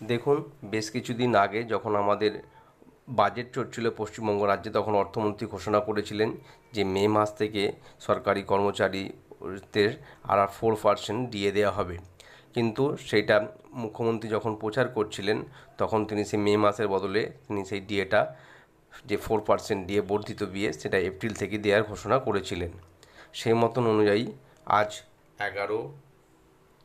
দেখুন, বেশ কিছুদিন আগে যখন আমাদের বাজেট চলছিল পশ্চিমবঙ্গ রাজ্যে, তখন অর্থমন্ত্রী ঘোষণা করেছিলেন যে মে মাস থেকে সরকারি কর্মচারীদের আর আর ফোর পার্সেন্ট দিয়ে দেওয়া হবে। কিন্তু সেটা মুখ্যমন্ত্রী যখন প্রচার করছিলেন, তখন তিনি সেই মে মাসের বদলে তিনি সেই ডিএটা যে ফোর পার্সেন্ট ডিএ বর্ধিত বিয়ে সেটা এপ্রিল থেকে দেওয়ার ঘোষণা করেছিলেন। সেই মতন অনুযায়ী আজ এগারো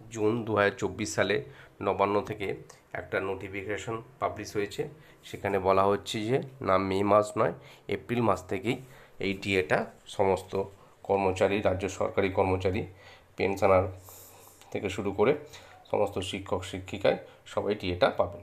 জুন দু হাজার চব্বিশ সালে নবান্ন থেকে একটা নোটিফিকেশন পাবলিশ হয়েছে। সেখানে বলা হচ্ছে যে, না মে মাস নয়, এপ্রিল মাস থেকেই এই ডিএটা সমস্ত কর্মচারী, রাজ্য সরকারি কর্মচারী পেনশনার থেকে শুরু করে সমস্ত শিক্ষক, শিক্ষিকায় সবাই ডিএটা পাবেন।